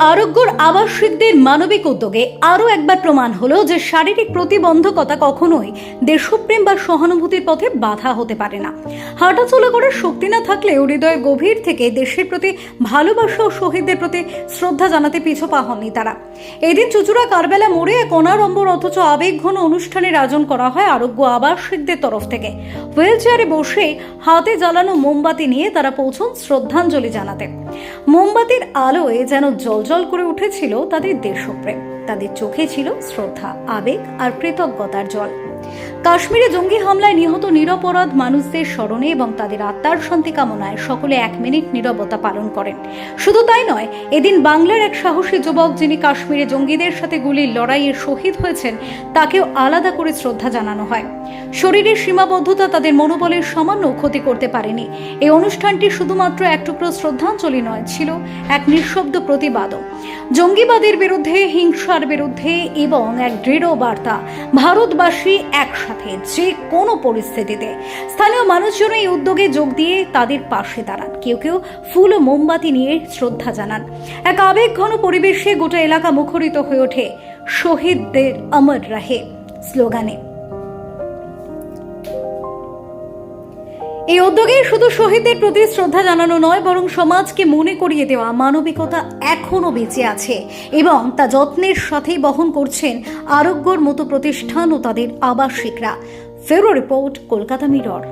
আরোগ্যর আবাসিকদের মানবিক উদ্যোগে আরও একবার প্রমাণ হলো যে শারীরিক প্রতিবন্ধকতা কখনোই দেশপ্রেম বা সহানুভূতির পথে বাধা হতে পারে না। হাঁটাচলা করার শক্তি না থাকলেও হৃদয়ের গভীর থেকে দেশের প্রতি ভালোবাসা ও শহীদদের প্রতি শ্রদ্ধা জানাতে পিছু পা হননি তারা। এদিন চুচুড়া কারবেলা মোড়ে এক অনাড়ম্বর অথচ আবেগঘন অনুষ্ঠানের আয়োজন করা হয় আরোগ্য আবাসিকদের তরফ থেকে। হুইল চেয়ারে বসে হাতে জ্বালানো মোমবাতি নিয়ে তারা পৌঁছন শ্রদ্ধাঞ্জলি জানাতে। মোমবাতির আলোয় যেন জলজল করে উঠেছিল তাদের দেশপ্রেম। তাদের চোখে ছিল শ্রদ্ধা আবেগ আর কৃতজ্ঞতার জল। কাশ্মীরে জঙ্গি হামলায় নিহত নিরপরাধ মানুষদের স্মরণে এবং তাদের আত্মার শান্তি কামনায় সকলে এক মিনিট নীরবতা পালন করেন। শুধু তাই নয়, এদিন বাংলার এক সাহসী যুবক যিনি কাশ্মীরে জঙ্গিদের সাথে গুলির লড়াইয়ে শহীদ হয়েছেন, তাকেও আলাদা করে শ্রদ্ধা জানানো হয়। শরীরের সীমাবদ্ধতা তাদের মনোবলের সামান্য ক্ষতি করতে পারেনি। এই অনুষ্ঠানটি শুধুমাত্র এক টুকরো শ্রদ্ধাঞ্জলি নয়, ছিল এক নিঃশব্দ প্রতিবাদও। জঙ্গিবাদের বিরুদ্ধে, হিংসার বিরুদ্ধে এবং এক দৃঢ় বার্তা। ভারতবাসী একসাথে যে কোনো পরিস্থিতিতে। স্থানীয় মানুষজন এই উদ্যোগে যোগ দিয়ে তাদের পাশে দাঁড়ান। কেউ কেউ ফুল ও মোমবাতি নিয়ে শ্রদ্ধা জানান। এক আবেগঘন পরিবেশে গোটা এলাকা মুখরিত হয়ে ওঠে। শহীদদের অমর রাহে। স্লোগানে এই উদ্যোগে শুধু শহীদদের প্রতি শ্রদ্ধা জানানো নয়, বরং সমাজকে মনে করিয়ে দেওয়া মানবিকতা এখনও বেঁচে আছে এবং তা যত্নের সাথেই বহন করছেন আরোগ্যর মতো প্রতিষ্ঠান ও তাদের আবাসিকরা। ফেরো রিপোর্ট, কলকাতা মিরর।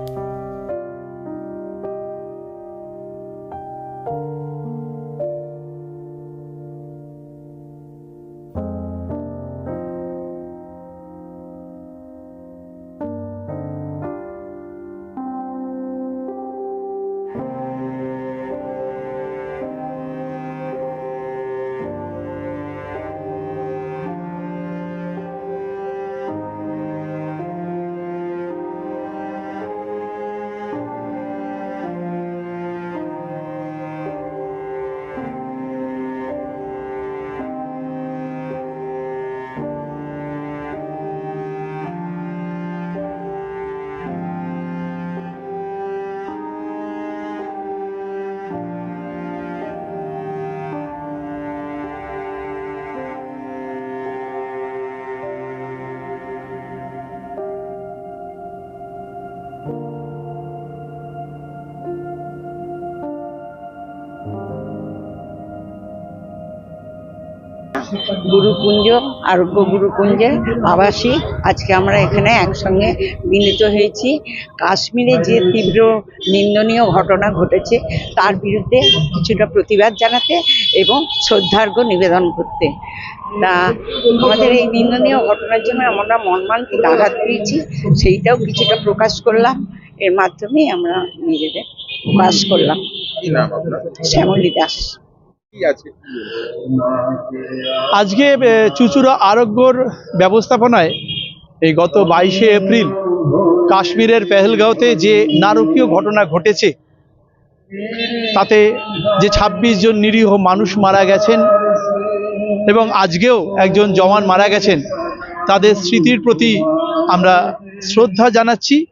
গুরুকুঞ্জ আরোগ্য গুরুকুঞ্জে আবাসী। আজকে আমরা এখানে একসঙ্গে মিলিত হয়েছি। কাশ্মীরে যে তীব্র নিন্দনীয় ঘটনা ঘটেছে তার বিরুদ্ধে কিছুটা প্রতিবাদ জানাতে এবং শ্রদ্ধার্ঘ্য নিবেদন করতে। তা আমাদের এই নিন্দনীয় ঘটনার জন্য আমরা মর্মান্তিক আঘাত পেয়েছি সেইটাও কিছুটা প্রকাশ করলাম। এর মাধ্যমেই আমরা নিজেদের প্রকাশ করলাম। শ্যামলী দাস। আছে? আজকে এ, চুচুড়া আরোগ্যর ব্যবস্থাপনায় এই গত বাইশে এপ্রিল কাশ্মীরের পেহেলগাঁওতে যে নারকীয় ঘটনা ঘটেছে তাতে যে ২৬ জন নিরীহ মানুষ মারা গেছেন এবং আজকেও একজন জওয়ান মারা গেছেন তাদের স্মৃতির প্রতি আমরা শ্রদ্ধা জানাচ্ছি।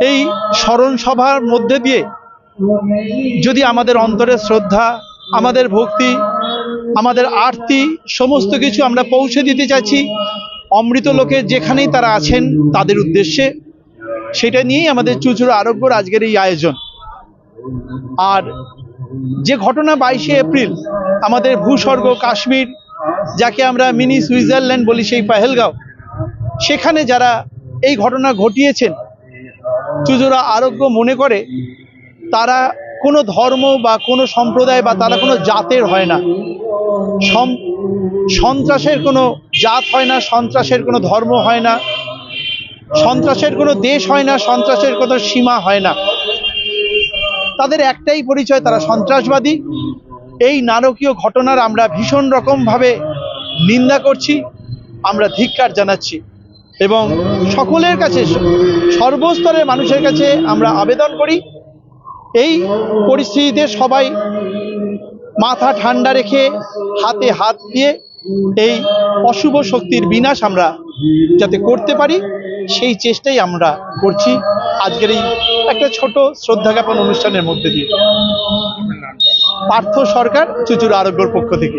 এই স্মরণ সভার মধ্যে দিয়ে যদি আমাদের অন্তরে শ্রদ্ধা আমাদের ভক্তি, আমাদের আরতি, সমস্ত কিছু আমরা পৌঁছে দিতে চাইছি। অমৃত লোকে যেখানেই তারা আছেন, তাদের উদ্দেশ্যে। সেটা নিয়েই আমাদের চুচুড়ো আরোগ্যর আজকের এই আয়োজন। আর যে ঘটনা বাইশে এপ্রিল, আমাদের ভূস্বর্গ কাশ্মীর, যাকে আমরা মিনি সুইজারল্যান্ড বলি সেই পাহেলগাঁও, সেখানে যারা এই ঘটনা ঘটিয়েছেন, চুচুড়া আরোগ্য মনে করে, তারা কোনো ধর্ম বা কোনো সম্প্রদায় বা তারা কোনো জাতের হয় না। সন্ত্রাসের কোনো জাত হয় না, সন্ত্রাসের কোনো ধর্ম হয় না, সন্ত্রাসের কোনো দেশ হয় না, সন্ত্রাসের কোনো সীমা হয় না। তাদের একটাই পরিচয়, তারা সন্ত্রাসবাদী। এই নারকীয় ঘটনার আমরা ভীষণ রকমভাবে নিন্দা করছি, আমরা ধিক্কার জানাচ্ছি এবং সকলের কাছে, সর্বস্তরের মানুষের কাছে আমরা আবেদন করি। এই পরিস্থিতিতে সবাই মাথা ঠান্ডা রেখে হাতে হাত দিয়ে এই অশুভ শক্তির বিনাশ আমরা যাতে করতে পারি, সেই চেষ্টাই আমরা করছি আজকের এই একটা ছোট শ্রদ্ধা জ্ঞাপন অনুষ্ঠানের মধ্যে দিয়ে। পার্থ সরকার চুচুর আরোগ্যর পক্ষ থেকে।